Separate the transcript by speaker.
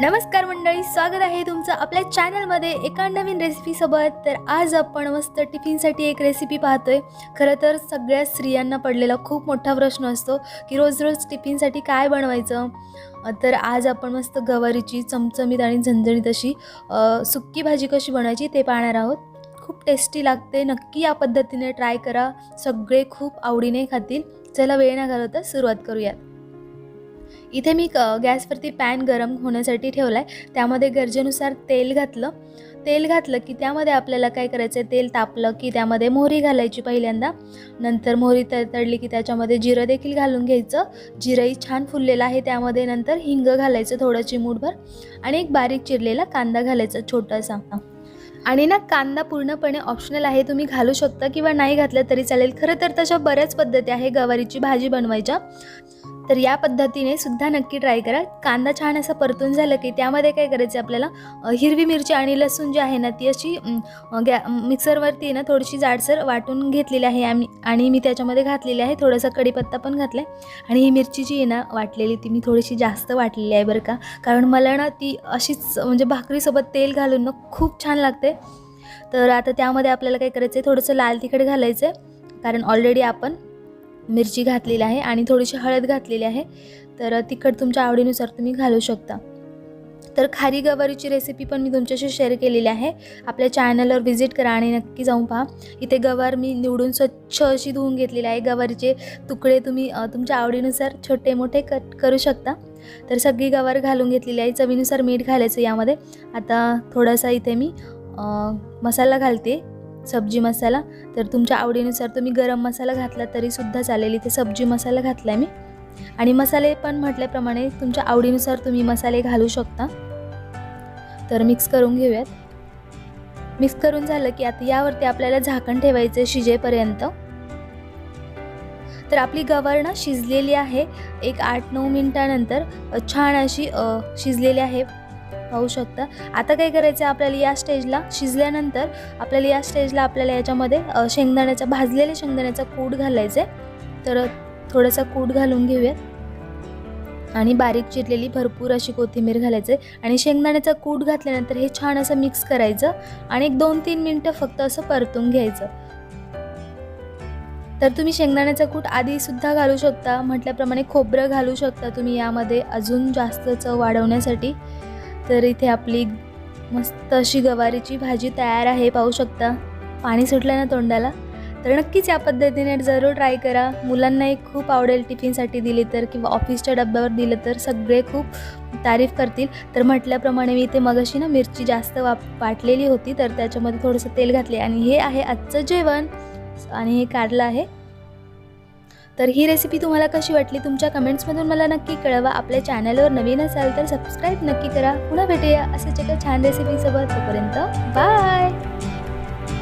Speaker 1: नमस्कार मंडळी स्वागत आहे तुमचं आपल्या चॅनलमध्ये एका नवीन रेसिपीसोबत तर आज आपण मस्त टिफिनसाठी एक रेसिपी पाहतोय. खरं तर सगळ्या स्त्रियांना पडलेला खूप मोठा प्रश्न असतो की रोज रोज टिफिनसाठी काय बनवायचं? तर आज आपण मस्त गवारीची चमचमीत आणि झणझणीत अशी सुक्की भाजी कशी बनवायची ते पाहणार आहोत. खूप टेस्टी लागते. नक्की या पद्धतीने ट्राय करा. सगळे खूप आवडीने खातील. चला वेळ न घालवता सुरुवात करूयात. इथे मी क गॅसवरती पॅन गरम होण्यासाठी ठेवला आहे त्यामध्ये गरजेनुसार तेल घातलं. तेल घातलं की त्यामध्ये आपल्याला काय करायचं आहे तेल तापलं की त्यामध्ये मोहरी घालायची पहिल्यांदा. नंतर मोहरी तडतडली की त्याच्यामध्ये जिरं देखील घालून घ्यायचं. जिरंही छान फुललेलं आहे. त्यामध्ये नंतर हिंग घालायचं थोडं चिमूटभर आणि एक बारीक चिरलेला कांदा घालायचा छोटासा. आणि ना कांदा पूर्णपणे ऑप्शनल आहे. तुम्ही घालू शकता किंवा नाही घातलं तरी चालेल. खरं तर तशा बऱ्याच पद्धती आहे गवारीची भाजी बनवायच्या. तर या पद्धतीने सुद्धा नक्की ट्राय करा. कांदा छान असा परतून झालं की त्यामध्ये काय करायचं आपल्याला? हिरवी मिरची आणि लसूण जी आहे ना ती अशी गॅ मिक्सरवरती ना थोडीशी जाडसर वाटून घेतलेली आहे आम्ही. आणि मी त्याच्यामध्ये घातलेली आहे थोडासा कढीपत्ता पण घातला आहे आणि ही मिरची जी आहे ना वाटलेली ती मी थोडीशी जास्त वाटलेली आहे बरं का. कारण मला ना ती अशीच म्हणजे भाकरीसोबत तेल घालून ना खूप छान लागते. तर आता त्यामध्ये आपल्याला काय करायचं आहे थोडंसं लाल तिखट घालायचं आहे कारण ऑलरेडी आपण मिरची घातलेली आहे आणि थोडीशी हळद घातलेली आहे. तर तिखट तुमच्या आवडीनुसार तुम्ही घालू शकता. तर खारी गवारीची रेसिपी पण मी तुमच्याशी शेअर केलेली आहे. आपल्या चॅनलवर व्हिजिट करा आणि नक्की जाऊन पहा. इथे गवार मी निवडून स्वच्छ अशी धुवून घेतलेली आहे. गवारीचे तुकडे तुम्ही तुमच्या आवडीनुसार छोटे मोठे कट करू शकता. तर सगळी गवार घालून घेतलेली आहे. चवीनुसार मीठ घालायचं यामध्ये. आता थोडासा इथे मी मसाला घालते. सब्जी मसाला. तर तुमच्या आवडीनुसार तुम्ही गरम मसाला घातला तरीसुद्धा चालेल. इथे सब्जी मसाला घातला आहे मी. आणि मसाले पण म्हटल्याप्रमाणे तुमच्या आवडीनुसार तुम्ही मसाले घालू शकता. तर मिक्स करून घेऊयात. मिक्स करून झालं की आता यावरती आपल्याला झाकण ठेवायचं आहे शिजेपर्यंत. तर आपली गवार ना शिजलेली आहे. एक आठ नऊ मिनटानंतर छान अशी शिजलेली आहे. पाहू शकता. आता काय करायचं आहे आपल्याला या स्टेजला शिजल्यानंतर आपल्याला या स्टेजला आपल्याला याच्यामध्ये शेंगदाण्याचा भाजलेल्या शेंगदाण्याचा कूट घालायचा आहे तर थोडासा कूट घालून घेऊयात. आणि बारीक चिरलेली भरपूर अशी कोथिंबीर घालायचं आहे आणि शेंगदाण्याचा कूट घातल्यानंतर हे छान असं मिक्स करायचं आणि एक दोन तीन मिनटं फक्त असं परतून घ्यायचं. तर तुम्ही शेंगदाण्याचा कूट आधीसुद्धा घालू शकता. म्हटल्याप्रमाणे खोबरं घालू शकता तुम्ही यामध्ये. अजून जास्त चव वाढवण्यासाठी तर इथे आपली मस्त अशी गवारीची भाजी तयार आहे पाहू शकता. पाणी सुटलं ना तोंडाला? तर नक्कीच या पद्धतीने जरूर ट्राय करा. मुलांनाही खूप आवडेल टिफिनसाठी दिली तर किंवा ऑफिसच्या डब्यावर दिलं तर सगळे खूप तारीफ करतील. तर म्हटल्याप्रमाणे मी इथे मगाशी ना मिरची जास्त वाप वाटलेली होती तर त्याच्यामध्ये थोडंसं तेल घातले आणि हे आहे आजचं जेवण. आणि हे काढलं आहे. तर ही रेसिपी तुम्हाला कशी वाटली तुमच्या कमेंट्समधून मला नक्की कळवा. आपल्या चॅनलवर नवीन असाल तर सबस्क्राईब नक्की करा. पुन्हा भेटूया असंच एका छान रेसिपीसोबत तोपर्यंत बाय